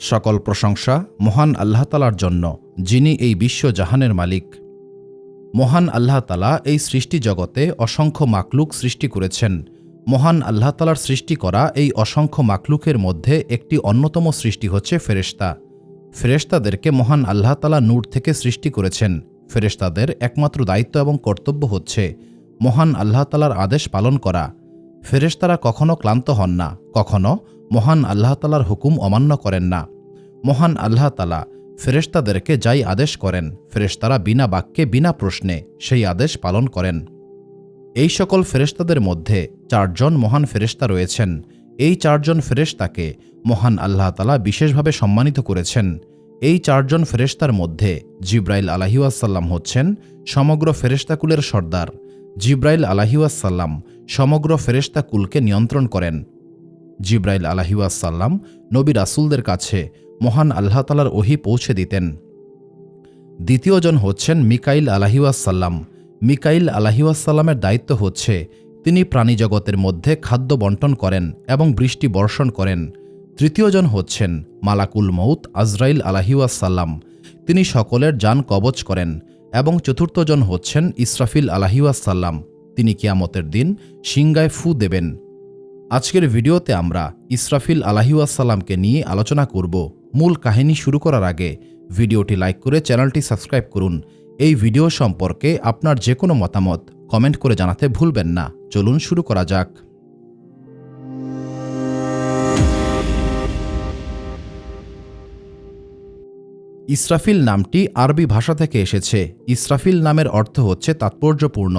সকল প্রশংসা মহান আল্লাহ তালার জন্য, যিনি এই বিশ্ব জাহানের মালিক। মহান আল্লাহ তালা এই সৃষ্টি জগতে অসংখ্য মাকলুক সৃষ্টি করেছেন। মহান আল্লাহ তালার সৃষ্টি করা এই অসংখ্য মাকলুকের মধ্যে একটি অন্যতম সৃষ্টি হচ্ছে ফেরেশতা। ফেরেশতাদেরকে মহান আল্লাহ তালা নূর থেকে সৃষ্টি করেছেন। ফেরেশতাদের একমাত্র দায়িত্ব এবং কর্তব্য হচ্ছে মহান আল্লাহ তালার আদেশ পালন করা। ফেরেশতারা কখনো ক্লান্ত হন না, কখনো মহান আল্লাহ তালার হুকুম অমান্য করেন না। মহান আল্লাহ তালা ফেরেশতাদেরকে যাই আদেশ করেন, ফেরেশতারা বিনা বাক্যে, বিনা প্রশ্নে সেই আদেশ পালন করেন। এই সকল ফেরেশতাদের মধ্যে চারজন মহান ফেরেশতা রয়েছেন। এই চারজন ফেরেশতাকে মহান আল্লাহ তালা বিশেষভাবে সম্মানিত করেছেন। এই চারজন ফেরেশতার মধ্যে জিব্রাইল আলাহিউসাল্লাম হচ্ছেন সমগ্র ফেরেশতাকুলের সর্দার। জিব্রাইল আলাহিউসাল্লাম সমগ্র ফেরেশতাকুলকে নিয়ন্ত্রণ করেন। জিব্রাইল আলাহিউসাল্লাম নবী রাসুলদের কাছে মহান আল্লাহ তালার ওহি পৌঁছে দিতেন। দ্বিতীয়জন হচ্ছেন মিকাইল আলাহিউসাল্লাম মিকাইল আলাহিউসাল্লামের দায়িত্ব হচ্ছে তিনি প্রাণীজগতের মধ্যে খাদ্য বন্টন করেন এবং বৃষ্টি বর্ষণ করেন। তৃতীয়জন হচ্ছেন মালাকুল মৌত আজরাইল আলাহিউসাল্লাম তিনি সকলের যান কবচ করেন এবং চতুর্থজন হচ্ছেন ইসরাফিল আলাহিউসাল্লাম তিনি কিয়ামতের দিন সিংগায় ফু দেবেন। আজকের ভিডিওতে আমরা ইসরাফিল আলাহিউসাল্লামকে নিয়ে আলোচনা করব। মূল কাহিনী শুরু করার আগে ভিডিওটি লাইক করে চ্যানেলটি সাবস্ক্রাইব করুন। এই ভিডিও সম্পর্কে আপনার যে কোনো মতামত কমেন্ট করে জানাতে ভুলবেন না। চলুন শুরু করা যাক। ইসরাফিল নামটি আরবি ভাষা থেকে এসেছে। ইসরাফিল নামের অর্থ হচ্ছে তাৎপর্যপূর্ণ।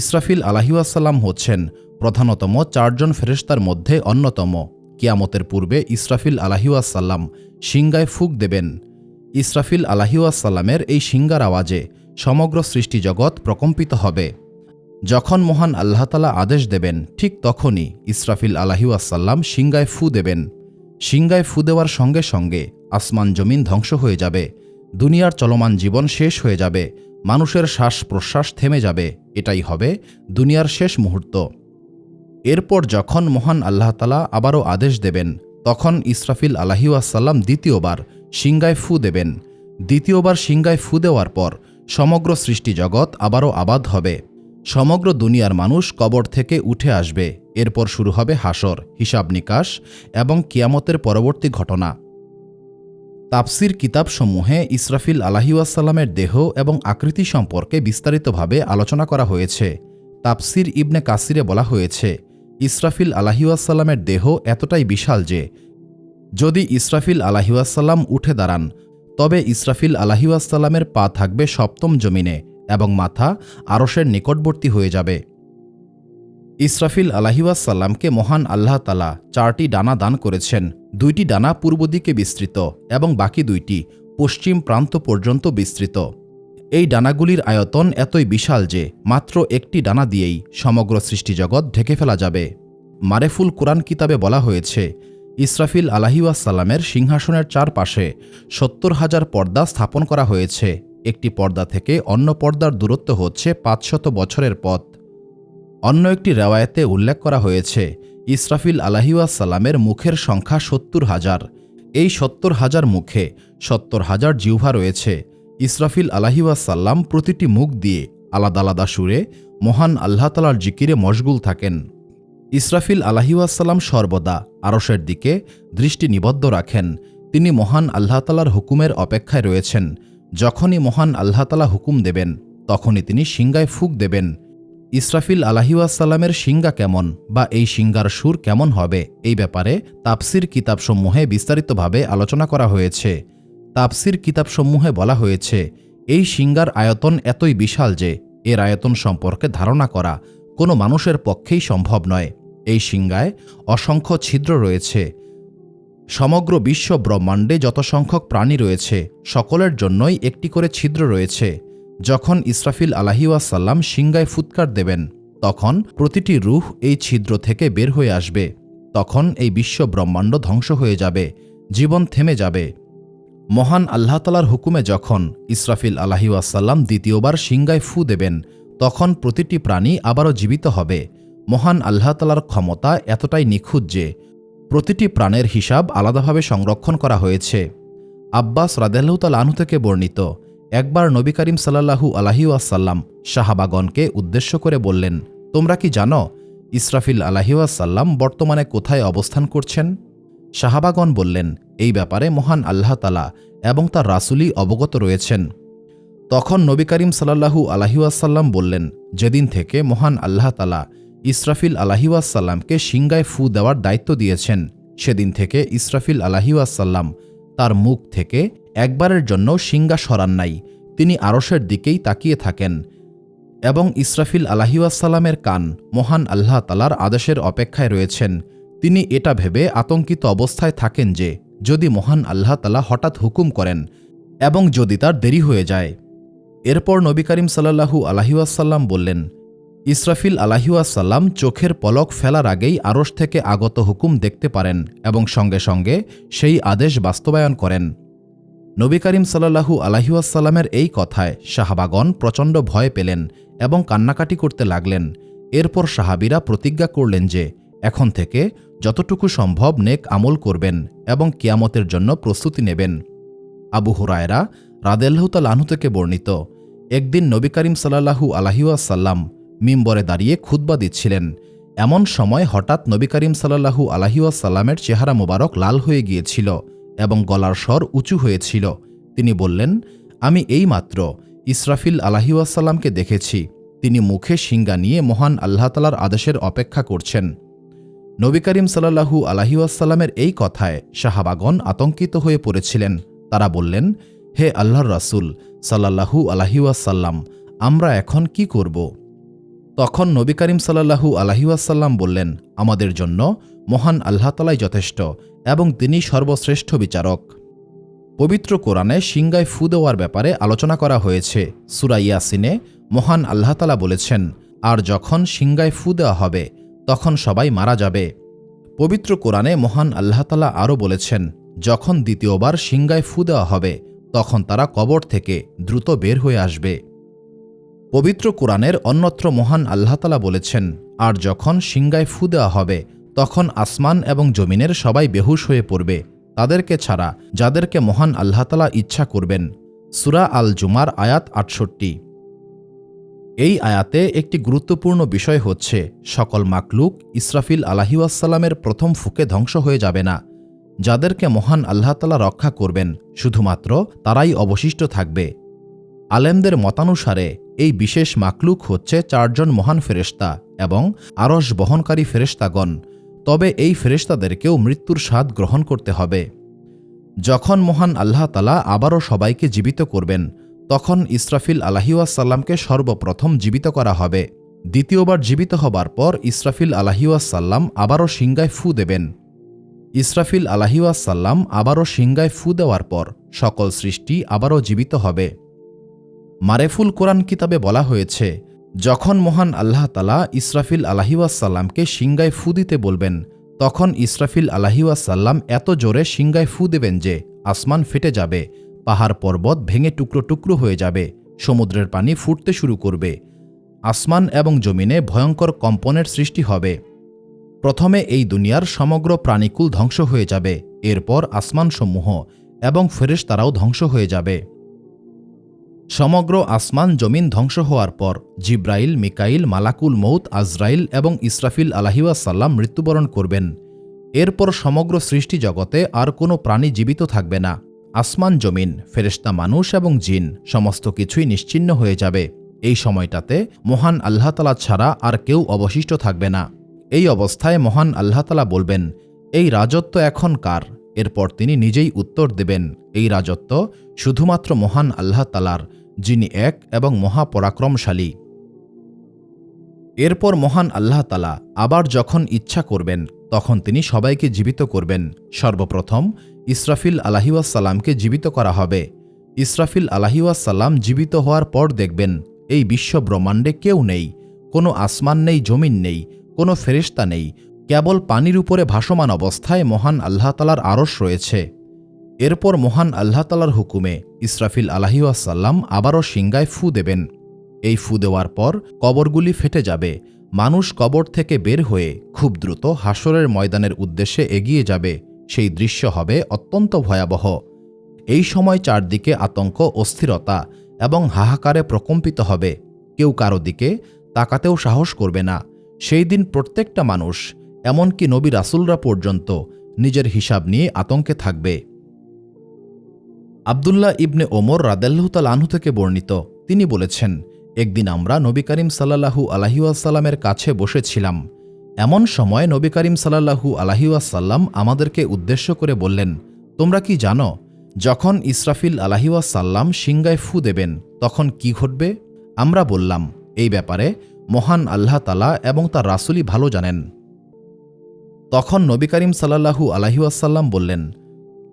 ইসরাফিল আলাহিউসাল্লাম হচ্ছেন প্রধানতম চারজন ফেরেশতার মধ্যে অন্যতম। কিয়ামতের পূর্বে ইসরাফিল আলাহিউসাল্লাম সিংগায় ফুক দেবেন। ইসরাফিল আলাহিউসাল্লামের এই সিঙ্গার আওয়াজে সমগ্র সৃষ্টিজগৎ প্রকম্পিত হবে। যখন মহান আল্লাহতালা আদেশ দেবেন, ঠিক তখনই ইসরাফিল আলাহিউসাল্লাম সিংগায় ফু দেবেন। সিংগায় ফু দেওয়ার সঙ্গে সঙ্গে আসমান জমিন ধ্বংস হয়ে যাবে, দুনিয়ার চলমান জীবন শেষ হয়ে যাবে, মানুষের শ্বাস প্রশ্বাস থেমে যাবে। এটাই হবে দুনিয়ার শেষ মুহূর্ত। এরপর যখন মহান আল্লাহতালা আবারও আদেশ দেবেন, তখন ইসরাফিল আলাহিউসাল্লাম দ্বিতীয়বার সিংগায় ফু দেবেন। দ্বিতীয়বার সিংগায় ফু দেওয়ার পর সমগ্র সৃষ্টিজগৎ আবারও আবাদ হবে। সমগ্র দুনিয়ার মানুষ কবর থেকে উঠে আসবে। এরপর শুরু হবে হাসর, হিসাব নিকাশ এবং কিয়ামতের পরবর্তী ঘটনা। তাপসির কিতাবসমূহে ইসরাফিল আলাহিউসাল্লামের দেহ এবং আকৃতি সম্পর্কে বিস্তারিতভাবে আলোচনা করা হয়েছে। তাপসির ইবনে কাসিরে বলা হয়েছে ইসরাফিল আলাহিউসাল্লামের দেহ এতটাই বিশাল যে, যদি ইসরাফিল আলাহিউসাল্লাম উঠে দাঁড়ান, তবে ইসরাফিল আলাহিউসাল্লামের পা থাকবে সপ্তম জমিনে এবং মাথা আরসের নিকটবর্তী হয়ে যাবে। ইসরাফিল আলাহিউসাল্লামকে মহান আল্লাহ তালা চারটি ডানা দান করেছেন। দুইটি ডানা পূর্ব দিকে বিস্তৃত এবং বাকি দুইটি পশ্চিম প্রান্ত পর্যন্ত বিস্তৃত। এই ডানাগুলির আয়তন এতই বিশাল যে মাত্র একটি ডানা দিয়েই সমগ্র সৃষ্টিজগৎ ঢেকে ফেলা যাবে। মারেফুল কোরআন কিতাবে বলা হয়েছে, ইসরাফিল আলাহিউসাল্লামের সিংহাসনের চারপাশে সত্তর হাজার পর্দা স্থাপন করা হয়েছে। একটি পর্দা থেকে অন্য পর্দার দূরত্ব হচ্ছে পাঁচশত বছরের পথ। অন্য একটি রেওয়ায়তে উল্লেখ করা হয়েছে, ইসরাফিল আলাহিউসাল্লামের মুখের সংখ্যা সত্তর হাজার। এই সত্তর হাজার মুখে সত্তর হাজার জিহ্বা রয়েছে। ইসরাফিল আলাহিউসাল্লাম প্রতিটি মুখ দিয়ে আলাদা আলাদা সুরে মহান আল্লাহ তালার জিকিরে মশগুল থাকেন। ইসরাফিল আলাহিউসাল্লাম সর্বদা আরসের দিকে দৃষ্টি নিবদ্ধ রাখেন। তিনি মহান আল্লাহ তালার হুকুমের অপেক্ষায় রয়েছেন। যখনই মহান আল্লাহ তালা হুকুম দেবেন, তখনই তিনি সিংগায় ফুক দেবেন। ইসরাফিল আলাহিউসাল্লামের সিঙ্গা কেমন বা এই সিঙ্গার সুর কেমন হবে এই ব্যাপারে তাপসির কিতাবসমূহে বিস্তারিতভাবে আলোচনা করা হয়েছে। তাপসির কিতাবসমূহে বলা হয়েছে, এই সিঙ্গার আয়তন এতই বিশাল যে এর আয়তন সম্পর্কে ধারণা করা কোনো মানুষের পক্ষেই সম্ভব নয়। এই সিঙ্গায় অসংখ্য ছিদ্র রয়েছে। সমগ্র বিশ্ব ব্রহ্মাণ্ডে যত সংখ্যক প্রাণী রয়েছে, সকলের জন্যই একটি করে ছিদ্র রয়েছে। যখন ইসরাফিল আলাহিউসাল্লাম সিংগায় ফুৎকার দেবেন, তখন প্রতিটি রুহ এই ছিদ্র থেকে বের হয়ে আসবে। তখন এই বিশ্ব ব্রহ্মাণ্ড ধ্বংস হয়ে যাবে, জীবন থেমে যাবে। মহান আল্লাহতালার হুকুমে যখন ইসরাফিল আলাহিউসাল্লাম দ্বিতীয়বার সিংগায় ফু দেবেন, তখন প্রতিটি প্রাণী আবারও জীবিত হবে। মহান আল্লাহতালার ক্ষমতা এতটাই নিখুঁত যে প্রতিটি প্রাণের হিসাব আলাদাভাবে সংরক্ষণ করা হয়েছে। আব্বাস রাদেল্লাহতাল আনহু থেকে বর্ণিত একবার নবী করিম সাল্লাহু আলাহি আসাল্লাম শাহাবাগনকে উদ্দেশ্য করে বললেন, তোমরা কি জানো ইসরাফিল আলাহিউসাল্লাম বর্তমানে কোথায় অবস্থান করছেন? শাহাবাগন বললেন, এই ব্যাপারে মহান আল্লাহ তালা এবং তার রাসুলি অবগত রয়েছেন। তখন নবী করিম সাল্লাহু আলাহিউসাল্লাম বললেন, যেদিন থেকে মহান আল্লাহ তালা ইসরাফিল আলাহিউসাল্লামকে সিংগায় ফু দেওয়ার দায়িত্ব দিয়েছেন, সেদিন থেকে ইসরাফিল আলাহিউসাল্লাম তার মুখ থেকে একবারের জন্য সিংগা সরান নাই। তিনি আরসের দিকেই তাকিয়ে থাকেন এবং ইসরাফিল আলাহিউসাল্লামের কান মহান আল্লাহ তালার আদেশের অপেক্ষায় রয়েছেন। তিনি এটা ভেবে আতঙ্কিত অবস্থায় থাকেন যে, যদি মহান আল্লাহ তালা হঠাৎ হুকুম করেন এবং যদি তার দেরি হয়ে যায়। এরপর নবী করিম সাল্লাহু আলাহিউসাল্লাম বললেন, ইসরাফিল আলাহিউসাল্লাম চোখের পলক ফেলার আগেই আরশ থেকে আগত হুকুম দেখতে পারেন এবং সঙ্গে সঙ্গে সেই আদেশ বাস্তবায়ন করেন। নবী করিম সাল্লাহু আলাহিউসাল্লামের এই কথায় শাহাবাগন প্রচণ্ড ভয় পেলেন এবং কান্নাকাটি করতে লাগলেন। এরপর সাহাবিরা প্রতিজ্ঞা করলেন যে, এখন থেকে যতটুকু সম্ভব নেক আমল করবেন এবং কিয়ামতের জন্য প্রস্তুতি নেবেন। আবু হুরায়রা রাদেল্লাহতাল আনহু থেকে বর্ণিত, একদিন নবী করিম সাল্লাহু আলাহিউসাল্লাম মিম্বরে দাঁড়িয়ে খুতবা দিচ্ছিলেন। এমন সময় হঠাৎ নবী করিম সাল্লাহু আলাহিউসাল্লামের চেহারা মোবারক লাল হয়ে গিয়েছিল এবং গলার স্বর উঁচু হয়েছিল। তিনি বললেন, আমি এইমাত্র ইসরাফিল আলাহিউসাল্লামকে দেখেছি। তিনি মুখে সিঙ্গা নিয়ে মহান আল্লাহতালার আদেশের অপেক্ষা করছেন। নবী করিম সাল্লাহু আলাহিউসাল্লামের এই কথায় শাহাবাগন আতঙ্কিত হয়ে পড়েছিলেন। তারা বললেন, হে আল্লাহর রাসুল সাল্লাহু আলাহিউসাল্লাম আমরা এখন কি করব? তখন নবী করিম সাল্লাহু আলাহিউসাল্লাম বললেন, আমাদের জন্য মহান আল্লাহতালাই যথেষ্ট এবং তিনি সর্বশ্রেষ্ঠ বিচারক। পবিত্র কোরআনে সিংগায় ফু দেওয়ার ব্যাপারে আলোচনা করা হয়েছে। সুরাইয়াসিনে মহান আল্লাহতালা বলেছেন, আর যখন সিংগায় ফু দেওয়া হবে তখন সবাই মারা যাবে। পবিত্র কোরআনে মহান আল্লাহতালা আরও বলেছেন, যখন দ্বিতীয়বার সিংগায় ফু দেওয়া হবে, তখন তারা কবর থেকে দ্রুত বের হয়ে আসবে। পবিত্র কোরআনের অন্যত্র মহান আল্লাহতালা বলেছেন, আর যখন সিংগায় ফু দেওয়া হবে, তখন আসমান এবং জমিনের সবাই বেহুশ হয়ে পড়বে। তাদেরকে ছাড়া যাদেরকে মহান আল্লাহতালা ইচ্ছা করবেন, সুরা আল জুমার আয়াত আটষট্টি। এই আয়াতে একটি গুরুত্বপূর্ণ বিষয় হচ্ছে, সকল মাকলুক ইসরাফিল আলাহিউসাল্লামের প্রথম ফুকে ধ্বংস হয়ে যাবে না। যাদেরকে মহান আল্লাহতালা রক্ষা করবেন, শুধুমাত্র তারাই অবশিষ্ট থাকবে। আলেমদের মতানুসারে, এই বিশেষ মাকলুক হচ্ছে চারজন মহান ফেরেস্তা এবং আরস বহনকারী ফেরেস্তাগণ তবে এই ফেরেস্তাদেরকেও মৃত্যুর স্বাদ গ্রহণ করতে হবে। যখন মহান আল্লাহ তালা আবারও সবাইকে জীবিত করবেন তখন ইসরাফিল আলাহিউসাল্লামকে সর্বপ্রথম জীবিত করা হবে। দ্বিতীয়বার জীবিত হবার পর ইসরাফিল আলাহিউসাল্লাম আবারও সিংগায় ফু দেবেন। ইসরাফিল আলাহিউসাল্লাম আবারও সিংগায় ফু দেওয়ার পর সকল সৃষ্টি আবারও জীবিত হবে। মারেফুল কোরআন কিতাবে বলা হয়েছে, যখন মহান আল্লাহ তালা ইসরাফিল আলাহিউসাল্লামকে সিংগায় ফু দিতে বলবেন, তখন ইসরাফিল আলাহিউসাল্লাম এত জোরে সিংগায় ফু দেবেন যে আসমান ফেটে যাবে। পাহাড় পর্বত ভেঙে টুকরো টুকরো হয়ে যাবে, সমুদ্রের পানি ফুটতে শুরু করবে। আসমান এবং জমিনে ভয়ঙ্কর কম্পনের সৃষ্টি হবে। প্রথমে এই দুনিয়ার সমগ্র প্রাণীকুল ধ্বংস হয়ে যাবে, এরপর আসমানসমূহ এবং ফেরেশতারাও ধ্বংস হয়ে যাবে। সমগ্র আসমান জমিন ধ্বংস হওয়ার পর জিব্রাইল, মিকাইল, মালাকুল মৌত আজরাইল এবং ইসরাফিল আলাহিউসাল্লাম মৃত্যুবরণ করবেন। এরপর সমগ্র সৃষ্টি জগতে আর কোনো প্রাণী জীবিত থাকবে না। আসমান জমিন, ফেরেশতা মানুষ এবং জিন, সমস্ত কিছুই নিশ্চিন্ন হয়ে যাবে। এই সময়টাতে মহান আল্লাহতালা ছাড়া আর কেউ অবশিষ্ট থাকবে না। এই অবস্থায় মহান আল্লাহতালা বলবেন, এই রাজত্ব এখন কার? এরপর তিনি নিজেই উত্তর দেবেন, এই রাজত্ব শুধুমাত্র মহান আল্লাহ তালার, যিনি এক এবং মহাপরাক্রমশালী। এরপর মহান আল্লাহ তালা আবার যখন ইচ্ছা করবেন, তখন তিনি সবাইকে জীবিত করবেন। সর্বপ্রথম ইসরাফিল আলাহিউসাল্লামকে জীবিত করা হবে। ইসরাফিল আলাহিউসাল্লাম জীবিত হওয়ার পর দেখবেন, এই বিশ্ব ব্রহ্মাণ্ডে কেউ নেই, কোনো আসমান নেই, জমিন নেই, কোনো ফেরিস্তা নেই, কেবল পানির উপরে ভাসমান অবস্থায় মহান আল্লাহতালার আরস রয়েছে। এরপর মহান আল্লাহতালার হুকুমে ইসরাফিল আলাহিউসাল্লাম আবারও সিংগায় ফু দেবেন। এই ফু দেওয়ার পর কবরগুলি ফেটে যাবে, মানুষ কবর থেকে বের হয়ে খুব দ্রুত হাসরের ময়দানের উদ্দেশ্যে এগিয়ে যাবে। সেই দৃশ্য হবে অত্যন্ত ভয়াবহ। এই সময় চারদিকে আতঙ্ক অস্থিরতা এবং হাহাকারে প্রকম্পিত হবে। কেউ কারও দিকে তাকাতেও সাহস করবে না। সেই দিন প্রত্যেকটা মানুষ, এমনকি নবী রাসুলরা পর্যন্ত, নিজের হিসাব নিয়ে আতঙ্কে থাকবে। আবদুল্লাহ ইবনে ওমর রাদাল্লাহতাল আনহু থেকে বর্ণিত, তিনি বলেছেন, একদিন আমরা নবী করিম সাল্লাহু আলহিউসাল্লামের কাছে বসেছিলাম। এমন সময় নবী করিম সাল্লাহু আলহিউসাল্লাম আমাদেরকে উদ্দেশ্য করে বললেন, তোমরা কি জানো, যখন ইসরাফিল আলাহিউসাল্লাম সিংগায় ফু দেবেন, তখন কি ঘটবে? আমরা বললাম, এই ব্যাপারে মহান আল্লাহ তালা এবং তার রাসুলই ভালো জানেন। তখন নবী করিম সাল্লাহু আলহিউসাল্লাম বললেন,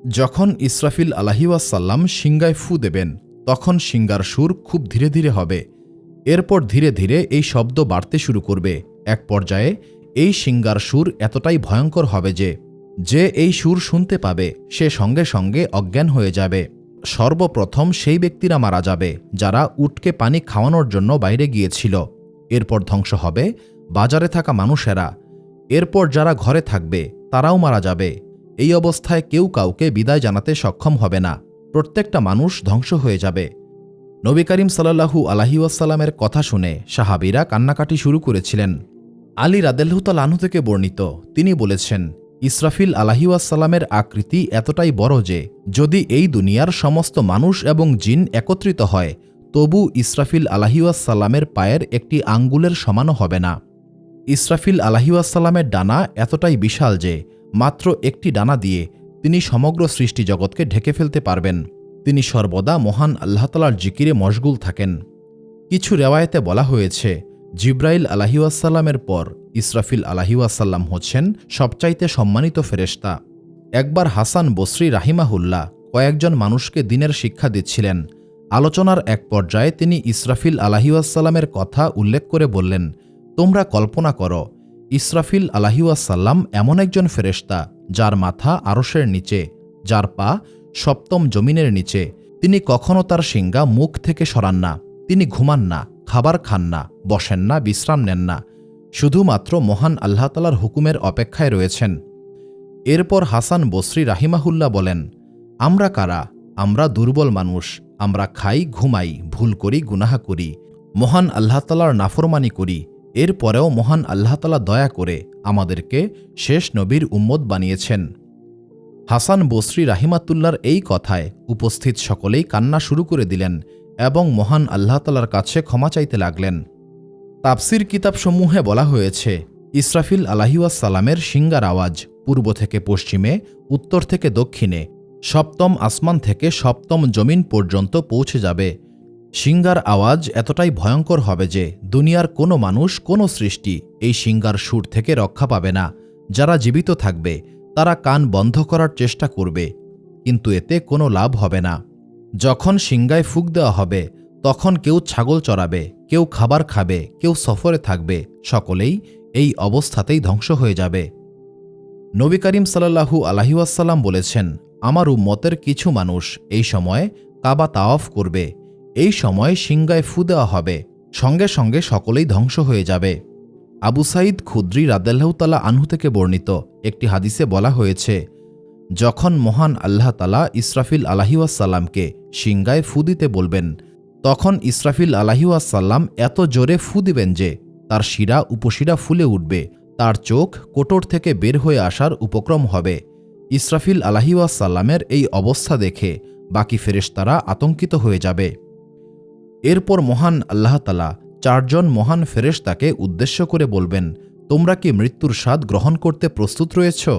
যখন ইসরাফিল আলাহিউসাল্লাম সিংগায় ফু দেবেন, তখন সিঙ্গার সুর খুব ধীরে ধীরে হবে। এরপর ধীরে ধীরে এই শব্দ বাড়তে শুরু করবে। এক পর্যায়ে এই সিঙ্গার সুর এতটাই ভয়ঙ্কর হবে যে যে এই সুর শুনতে পাবে, সে সঙ্গে সঙ্গে অজ্ঞান হয়ে যাবে। সর্বপ্রথম সেই ব্যক্তিরা মারা যাবে, যারা উটকে পানি খাওয়ানোর জন্য বাইরে গিয়েছিল। এরপর ধ্বংস হবে বাজারে থাকা মানুষেরা। এরপর যারা ঘরে থাকবে, তারাও মারা যাবে। এই অবস্থায় কেউ কাউকে বিদায় জানাতে সক্ষম হবে না। প্রত্যেকটা মানুষ ধ্বংস হয়ে যাবে। নবী করিম সাল্লাহু আলাহিউসাল্লামের কথা শুনে সাহাবিরা কান্নাকাটি শুরু করেছিলেন। আলী রাদেল্হুতাল আনহু থেকে বর্ণিত। তিনি বলেছেন, ইসরাফিল আলাহিউসাল্লামের আকৃতি এতটাই বড় যে, যদি এই দুনিয়ার সমস্ত মানুষ এবং জিন একত্রিত হয়, তবু ইসরাফিল আলাহিউসাল্লামের পায়ের একটি আঙ্গুলের সমানও হবে না। ইসরাফিল আলাহিউসাল্লামের ডানা এতটাই বিশাল যে, মাত্র একটি ডানা দিয়ে তিনি সমগ্র সৃষ্টি জগৎকে ঢেকে ফেলতে পারবেন। তিনি সর্বদা মহান আল্লাহতালার জিকিরে মশগুল থাকেন। কিছু রেওয়ায়েতে বলা হয়েছে জিব্রাইল আলাহিউসাল্লামের পর ইসরাফিল আলাহিউসাল্লাম হচ্ছেন সবচাইতে সম্মানিত ফেরেশতা। একবার হাসান বসরি রাহিমাহুল্লাহ কয়েকজন মানুষকে দিনের শিক্ষা দিচ্ছিলেন। আলোচনার এক পর্যায়ে তিনি ইসরাফিল আলাহিউসাল্লামের কথা উল্লেখ করে বললেন, তোমরা কল্পনা করো, ইসরাফিল আলাহিউসাল্লাম এমন একজন ফেরেশতা যার মাথা আরশের নিচে, যার পা সপ্তম জমিনের নিচে। তিনি কখনও তার সিঙ্গা মুখ থেকে সরান না, তিনি ঘুমান না। খাবার খান না, বসেন না, বিশ্রাম নেন না। শুধুমাত্র মহান আল্লাহতালার হুকুমের অপেক্ষায় রয়েছেন। এরপর হাসান বসরি রাহিমাহুল্লাহ বলেন, আমরা কারা? আমরা দুর্বল মানুষ। আমরা খাই, ঘুমাই, ভুল করি, গুনাহা করি। মহান আল্লাহতালার নাফরমানি করি। এরপরেও মহান আল্লাহতালা দয়া করে আমাদেরকে শেষ নবীর উম্মত বানিয়েছেন। হাসান বসরি রাহিমাতুল্লার এই কথায় উপস্থিত সকলেই কান্না শুরু করে দিলেন। এবং মহান আল্লাহতালার কাছে ক্ষমা চাইতে লাগলেন। তাপসির কিতাবসমূহে বলা হয়েছে, ইসরাফিল আলাহিউসালামের সিঙ্গার আওয়াজ পূর্ব থেকে পশ্চিমে, উত্তর থেকে দক্ষিণে, সপ্তম আসমান থেকে সপ্তম জমিন পর্যন্ত পৌঁছে যাবে। সিঙ্গার আওয়াজ এতটাই ভয়ঙ্কর হবে যে দুনিয়ার কোনো মানুষ, কোনো সৃষ্টি এই সিঙ্গার সুর থেকে রক্ষা পাবে না। যারা জীবিত থাকবে, তারা কান বন্ধ করার চেষ্টা করবে, কিন্তু এতে কোনো লাভ হবে না। যখন সিঙ্গায় ফুক দেওয়া হবে, তখন কেউ ছাগল চড়াবে, কেউ খাবার খাবে, কেউ সফরে থাকবে, সকলেই এই অবস্থাতেই ধ্বংস হয়ে যাবে। নবী করিম সাল্লাহু আলহিউসাল্লাম বলেছেন, আমার উম্মতের কিছু মানুষ এই সময় কাবা তাওয়াফ করবে, এই সময় সিঙ্গায় ফু দেওয়া হবে, সঙ্গে সঙ্গে সকলেই ধ্বংস হয়ে যাবে। আবু সাইদ খুদ্রি রাদাল্লাহতালা আনহু থেকে বর্ণিত একটি হাদিসে বলা হয়েছে যখন মহান আল্লাহ তালা ইসরাফিল আলাহিউসাল্লামকে সিঙ্গায় ফু দিতে বলবেন, তখন ইসরাফিল আলাহিউসাল্লাম এত জোরে ফু দিবেন যে তার শিরা উপশিরা ফুলে উঠবে, তার চোখ কোটর থেকে বের হয়ে আসার উপক্রম হবে। ইসরাফিল আলাহিউসাল্লামের এই অবস্থা দেখে বাকি ফেরেশতারা আতঙ্কিত হয়ে যাবে। এরপর মহান আল্লাহতালা চারজন মহান ফেরেশতাকে উদ্দেশ্য করে বলবেন, তোমরা কি মৃত্যুর স্বাদ গ্রহণ করতে প্রস্তুত রয়েছ?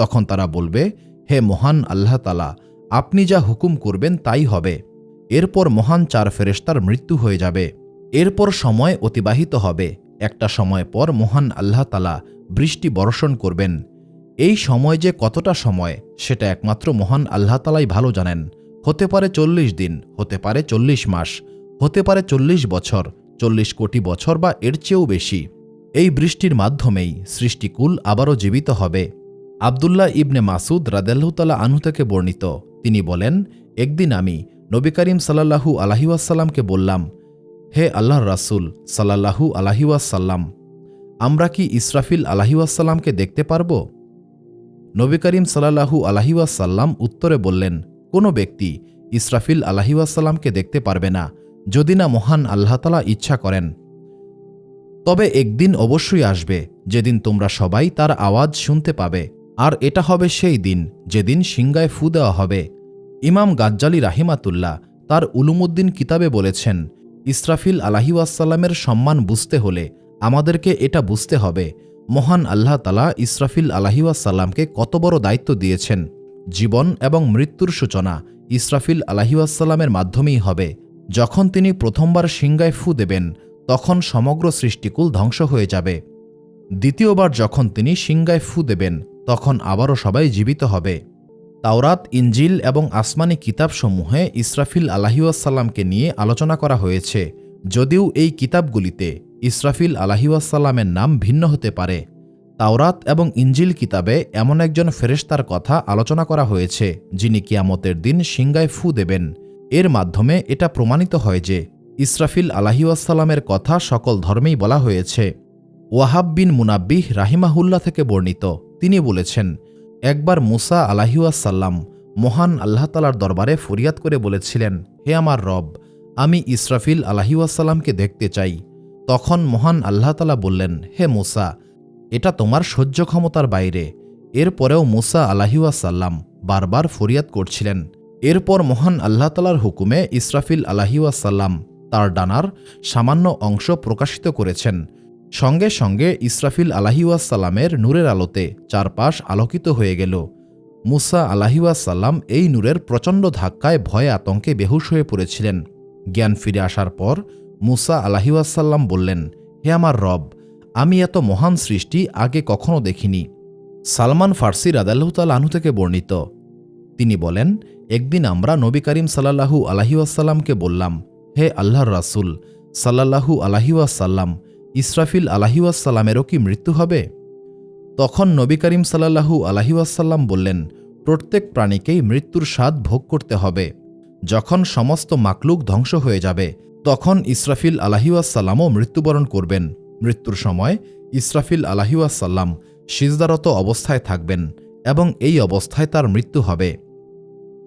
তখন তারা বলবে, হে মহান আল্লাহ তালা আপনি যা হুকুম করবেন তাই হবে। এরপর মহান চার ফেরেশতার মৃত্যু হয়ে যাবে। এরপর সময় অতিবাহিত হবে। একটা সময় পর মহান আল্লাহ তালা বৃষ্টি বর্ষণ করবেন। এই সময় যে কতটা সময়, সেটা একমাত্র মহান আল্লাহ তালাই ভালো জানেন। হতে পারে চল্লিশ দিন, হতে পারে চল্লিশ মাস, হতে পারে চল্লিশ বছর, চল্লিশ কোটি বছর বা এর চেয়েও বেশি। এই বৃষ্টির মাধ্যমেই সৃষ্টিকুল আবারও জীবিত হবে। আবদুল্লাহ ইবনে মাসুদ রাদেল্লাহতালা আনহু থেকে বর্ণিত। তিনি বলেন, একদিন আমি নবী করিম সাল্লাহু আলাহিউসাল্লামকে বললাম, হে আল্লাহর রাসুল সাল্লাহু আলাহিউসাল্লাম আমরা কি ইসরাফিল আলাহিউসাল্লামকে দেখতে পারব? নবী করিম সাল্লাহু আলাহিউসাল্লাম উত্তরে বললেন, কোনো ব্যক্তি ইসরাফিল আলাহিউসাল্লামকে দেখতে পারবে না, যদি না মহান আল্লাহতালা ইচ্ছা করেন। তবে একদিন অবশ্যই আসবে, যেদিন তোমরা সবাই তার আওয়াজ শুনতে পাবে। আর এটা হবে সেই দিন, যেদিন সিংগায় ফু দেওয়া হবে। ইমাম গাজ্জালি রাহিমাতুল্লাহ তার উলুমুদ্দিন কিতাবে বলেছেন, ইসরাফিল আলাহিউসাল্লামের সম্মান বুঝতে হলে আমাদেরকে এটা বুঝতে হবে। মহান আল্লাহ তালা ইসরাফিল আলাহিউসাল্লামকে কত বড় দায়িত্ব দিয়েছেন। জীবন এবং মৃত্যুর সূচনা ইসরাফিল আলাহিউসাল্লামের মাধ্যমেই হবে। যখন তিনি প্রথমবার সিংগায় ফু দেবেন, তখন সমগ্র সৃষ্টিকুল ধ্বংস হয়ে যাবে। দ্বিতীয়বার যখন তিনি সিংগায় ফু দেবেন তখন আবারও সবাই জীবিত হবে। তাওরাত ইঞ্জিল এবং আসমানি কিতাবসমূহে ইসরাফিল আলাহিউসাল্লামকে নিয়ে আলোচনা করা হয়েছে, যদিও এই কিতাবগুলিতে ইসরাফিল আলাহিউসাল্লামের নাম ভিন্ন হতে পারে। তাওরাত এবং ইঞ্জিল কিতাবে এমন একজন ফেরেশতার কথা আলোচনা করা হয়েছে, যিনি কিয়ামতের দিন সিংগায় ফু দেবেন। এর মাধ্যমে এটা প্রমাণিত হয় যে ইসরাফিল আলাহিউসাল্লামের কথা সকল ধর্মেই বলা হয়েছে। ওয়াহাব বিন মুনাব্বিহ রাহিমাহুল্লাহ থেকে বর্ণিত। তিনি বলেছেন, একবার মুসা আলাহিউসাল্লাম মহান আল্লাহতালার দরবারে ফরিয়াদ করে বলেছিলেন, হে আমার রব, আমি ইসরাফিল আলাহিউসাল্লামকে দেখতে চাই। তখন মহান আল্লাহতালা বললেন, হে মুসা, এটা তোমার সহ্য ক্ষমতার বাইরে। এরপরেও মুসা আলাহিউসাল্লাম বারবার ফরিয়াদ করছিলেন। এরপর মহান আল্লাহতালার হুকুমে ইসরাফিল আলাহিউসাল্লাম তার ডানার সামান্য অংশ প্রকাশিত করেছেন। সঙ্গে সঙ্গে ইসরাফিল আলাহিউসাল্লামের নূরের আলোতে চারপাশ আলোকিত হয়ে গেল। মুসা আলাহিউসাল্লাম এই নূরের প্রচণ্ড ধাক্কায় ভয়ে আতঙ্কে বেহুশ হয়ে পড়েছিলেন। জ্ঞান ফিরে আসার পর মুসা আলাহিউসাল্লাম বললেন, হে আমার রব, আমি এত মহান সৃষ্টি আগে কখনো দেখিনি। সালমান ফার্সি রাদাল্লাহতাল আনহু থেকে বর্ণিত। তিনি বলেন, একদিন আমরা নবী করিম সাল্লাহু আলাহিউসাল্লামকে বললাম, হে আল্লাহর রাসুল সাল্লাহু আলাহিউসাল্লাম ইসরাফিল আলাহিউসাল্লামেরও কি মৃত্যু হবে? তখন নবী করিম সাল্লাহু আলাহিউসাল্লাম বললেন, প্রত্যেক প্রাণীকেই মৃত্যুর স্বাদ ভোগ করতে হবে। যখন সমস্ত মাকলুক ধ্বংস হয়ে যাবে, তখন ইসরাফিল আলাহিউসাল্লামও মৃত্যুবরণ করবেন। মৃত্যুর সময় ইসরাফিল আলাহিউসাল্লাম সিজদারত অবস্থায় থাকবেন এবং এই অবস্থায় তার মৃত্যু হবে।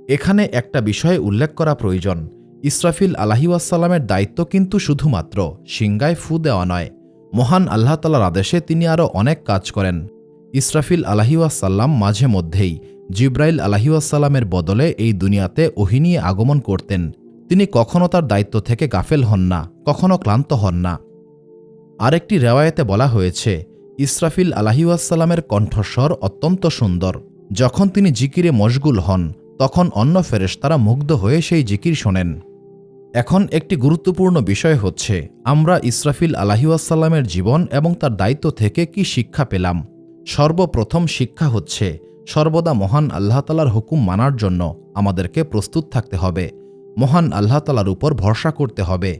এখানে একটা বিষয়ে উল্লেখ করা প্রয়োজন। ইসরাফিল আলাহিউসাল্লামের দায়িত্ব কিন্তু শুধুমাত্র সিংগায় ফু দেওয়া নয়। মহান আল্লাহ তালার আদেশে তিনি আরও অনেক কাজ করেন। ইসরাফিল আলাহিউসাল্লাম মাঝে মধ্যেই জিব্রাইল আলাহিউসাল্লামের বদলে এই দুনিয়াতে ওহিনিয়ে আগমন করতেন। তিনি কখনও তার দায়িত্ব থেকে গাফেল হন না কখনও ক্লান্ত হন না। আরেকটি রেওয়ায়েতে বলা হয়েছে, ইসরাফিল আলাহিউসাল্লামের কণ্ঠস্বর অত্যন্ত সুন্দর। যখন তিনি জিকিরে মশগুল হন, তখন অন্য ফেরেশতারা মুগ্ধ হয়ে সেই জিকির শোনেন। এখন একটি গুরুত্বপূর্ণ বিষয় হচ্ছে, আমরা ইসরাফিল আলাহিউসাল্লামের জীবন এবং তার দায়িত্ব থেকে কি শিক্ষা পেলাম? সর্বপ্রথম শিক্ষা হচ্ছে, সর্বদা মহান আল্লাহতালার হুকুম মানার জন্য আমাদেরকে প্রস্তুত থাকতে হবে। মহান আল্লাহতালার উপর ভরসা করতে হবে।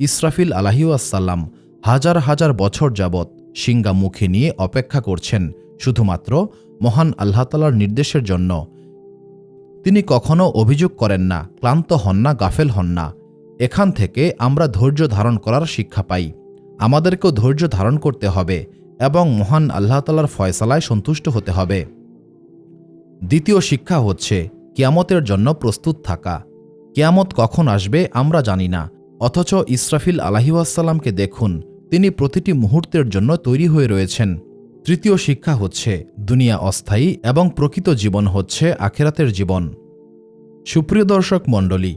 ইসরাফিল আলাহিউসাল্লাম হাজার হাজার বছর যাবৎ সিঙ্গা মুখে নিয়ে অপেক্ষা করছেন, শুধুমাত্র মহান আল্লাহতালার নির্দেশের জন্য। তিনি কখনও অভিযোগ করেন না, ক্লান্ত হন না, গাফেল হন না। এখান থেকে আমরা ধৈর্য ধারণ করার শিক্ষা পাই। আমাদেরকেও ধৈর্য ধারণ করতে হবে এবং মহান আল্লাহতালার ফয়সালায় সন্তুষ্ট হতে হবে। দ্বিতীয় শিক্ষা হচ্ছে কিয়ামতের জন্য প্রস্তুত থাকা। কিয়ামত কখন আসবে আমরা জানি না, অথচ ইসরাফিল আলাহিউসাল্লামকে দেখুন, তিনি প্রতিটি মুহূর্তের জন্য তৈরি হয়ে রয়েছেন। তৃতীয় শিক্ষা হচ্ছে দুনিয়া অস্থায়ী এবং প্রকৃত জীবন হচ্ছে আখেরাতের জীবন। সুপ্রিয় দর্শক মণ্ডলী